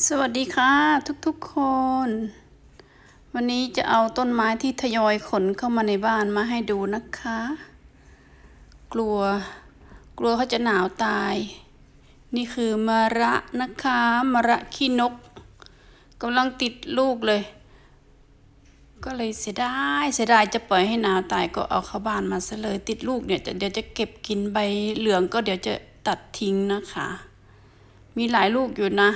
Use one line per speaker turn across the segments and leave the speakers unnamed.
สวัสดีค่ะทุกๆคน วันนี้จะเอาต้นไม้ที่ทยอยขนเข้ามาในบ้านมาให้ดูนะคะ กลัว กลัวเขาจะหนาวตาย นี่คือมะระนะคะมะระขี้นกกำลังติดลูกเลย ก็เลยเสียดายเสียดายจะปล่อยให้หนาวตายก็เอาเข้าบ้านมาซะเลยติดลูกเนี่ยเดี๋ยวจะเก็บกินใบเหลืองก็เดี๋ยวจะตัดทิ้งนะคะ มีหลายลูกอยู่นะ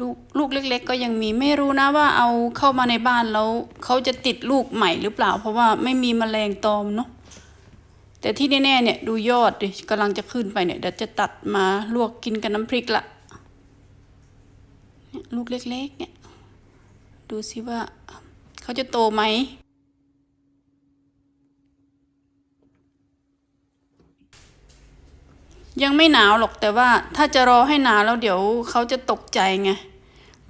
ลูกลูกเล็ก ๆ ก็ยังมีไม่รู้นะว่าเอาเข้ามาในบ้านแล้วเขาจะติดลูกใหม่หรือเปล่า เพราะว่าไม่มีแมลงตอมเนาะแต่ที่แน่ๆเนี่ยดูยอดดิกำลังจะขึ้นไปเนี่ยเดี๋ยวจะตัดมาลวกกินกับน้ำพริกละเนี่ยลูกเล็กๆเนี่ยดูสิว่าเขาจะโตไหม ยังไม่หนาวหรอกแต่ว่าถ้าจะรอให้หนาวแล้วเดี๋ยวเขาจะตกใจไง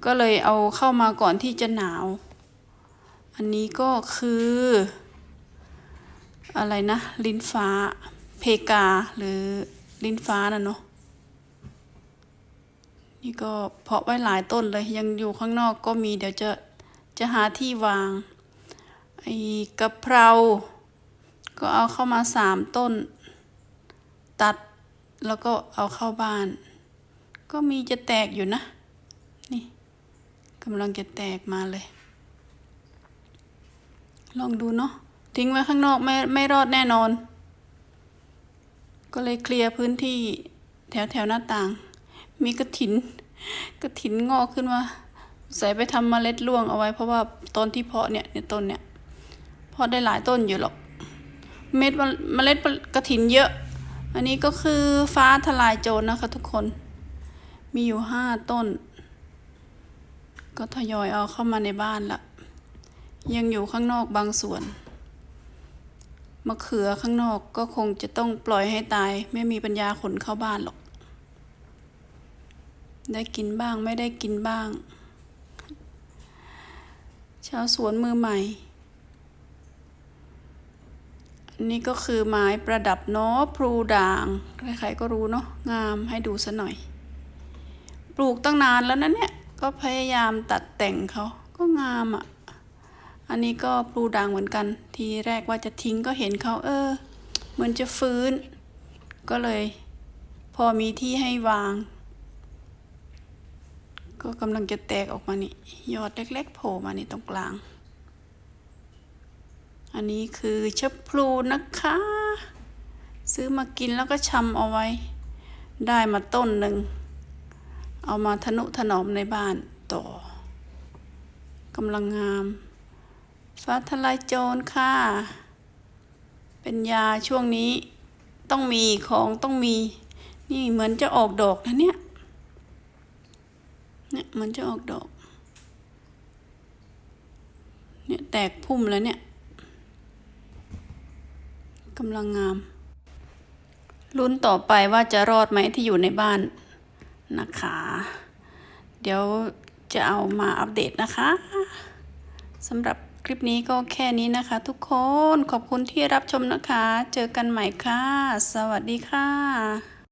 ก็เลยเอาเข้ามาก่อนที่จะหนาว อันนี้ก็คือ อะไรนะ ลิ้นฟ้า เพกาหรือลิ้นฟ้าน่ะเนาะนี่ก็เพาะไว้หลายต้นเลย ยังอยู่ข้างนอกก็มีเดี๋ยวจะจะหาที่วางไอ้กะเพรา ก็เอาเข้ามาสามต้น ตัด แล้วก็เอาเข้าบ้าน ก็มีจะแตกอยู่นะ นี่กำลังจะแตกมาเลย ลองดูเนาะทิ้งไว้ข้างนอกไม่ไม่รอดแน่นอน ก็เลยเคลียร์พื้นที่แถวแถวหน้าต่าง มีกระถินกระถินงอกขึ้นมา ใส่ไปทำเมล็ดร่วงเอาไว้ เพราะว่าต้นที่เพาะเนี่ยในต้นเนี่ยเพาะได้หลายต้นอยู่หรอก เม็ดเมล็ดกระถินเยอะ อันนี้ก็คือฟ้าทลายโจรนะคะทุกคน มีอยู่ห้าต้น ก็ทยอยเอาเข้ามาในบ้านละ ยังอยู่ข้างนอกบางส่วน มะเขือข้างนอกก็คงจะต้องปล่อยให้ตาย ไม่มีปัญญาขนเข้าบ้านหรอก ได้กินบ้างไม่ได้กินบ้าง ชาวสวนมือใหม่ อั นนี้ก็คือไม้ประดับเนาะพลูด่าง ใครๆก็รู้เนาะงามให้ดูซะหน่อย ปลูกตั้งนานแล้วนะเนี่ยก็พยายามตัดแต่งเขาก็งามอะ่ะ อันนี้ก็พลูด่างเหมือนกัน ทีแรกว่าจะทิ้งก็เห็นเขาเออ เหมือนจะฟื้น ก็เลย พอมีที่ให้วาง ก็กำลังจะแตกออกมานี่ยอดเล็กๆโผล่มานี่ตรงกลาง อันนี้คือชะพลูนะคะ ซื้อมากินแล้วก็ชำเอาไว้ ได้มาต้นหนึ่ง เอามาทนุถนอมในบ้านต่อกำลังงามฟ้าทลายโจรค่ะ เป็นยาช่วงนี้ต้องมีของต้องมี นี่เหมือนจะออกดอกนะเนี่ย เนี่ยเหมือนจะออกดอก เนี่ยแตกพุ่มแล้วเนี่ย กำลังงาม ลุ้นต่อไปว่าจะรอดไหมที่อยู่ในบ้านนะคะ เดี๋ยวจะเอามาอัปเดตนะคะสำหรับคลิปนี้ก็แค่นี้นะคะ ทุกคนขอบคุณที่รับชมนะคะ เจอกันใหม่ค่ะ สวัสดีค่ะ